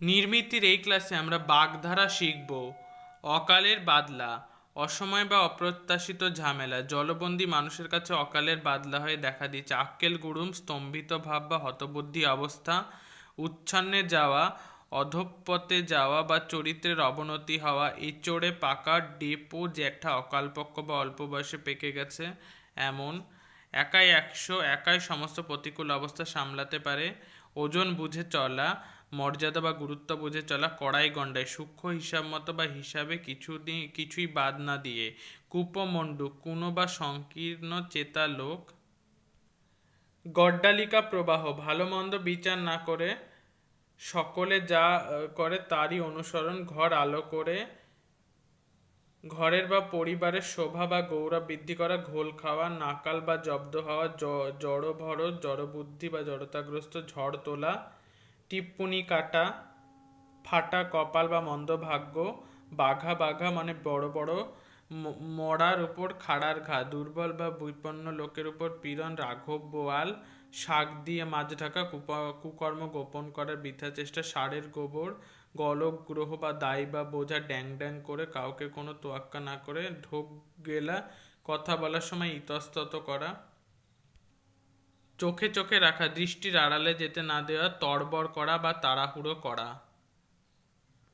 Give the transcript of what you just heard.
নির্মিতির এই ক্লাসে আমরা বাগধারা শিখব অকালের বাদলা, অসময় বা অপ্রত্যাশিত ঝামেলা, জলবন্দী মানুষের কাছে অকালের বাদলা হয়ে দেখা দিচ্ছে, আক্কেল গুড়ুম স্তম্ভিত ভাব বা হতবুদ্ধি অবস্থা, উচ্ছন্নে যাওয়া অধঃপথে যাওয়া বা চরিত্রের অবনতি হওয়া, এচড়ে পাকা, ডেপো জ্যাঠা অকালপক্ষ বা অল্প বয়সে পেকে গেছে, এমন, একাই একশো, একাই সমস্ত প্রতিকূল অবস্থা সামলাতে পারে, ওজন বুঝে চলা মর্যাদা বা গুরুত্ব বুঝে চলা কড়াই গন্ডায় সূক্ষ্ম হিসাব মতো বা হিসাবে কিছু কিছুই বাদ না দিয়ে কূপমণ্ডু কোনো বা সংকীর্ণ চেতা লোক। গড্ডালিকা প্রবাহ, ভালো মন্দ বিচার না করে সকলে যা করে তারই অনুসরণ, ঘর আলো করে ঘরের বা পরিবারের শোভা বা গৌরব বৃদ্ধি করা, ঘোল খাওয়া, নাকাল বা জব্দ হওয়া জড়ভর, জড়বুদ্ধি বা জড়তাগ্রস্ত, ঝড় তোলা টিপ্পনি কাটা, ফাটা কপাল বা মন্দ ভাগ্য, বাঘা বাঘা মানে বড় বড় মরার উপর খাড়ার ঘা, দুর্বল বা বিপন্ন লোকের উপর পীড়ন, রাঘব বোয়াল, শাক দিয়ে মাছ ঢাকা কুকর্ম গোপন করার বৃথা চেষ্টা, সারের গোবর, গলক গ্রহ বা দায় বা বোঝা ড্যাং ড্যাং করে কাউকে কোনো তোয়াক্কা না করে ঢোক গেলা, কথা বলার সময় ইতস্তত করা। চোখে চোখে রাখা দৃষ্টির আড়ালে যেতে না দেওয়া তড়বড় করা বা তাড়াহুড়ো করা।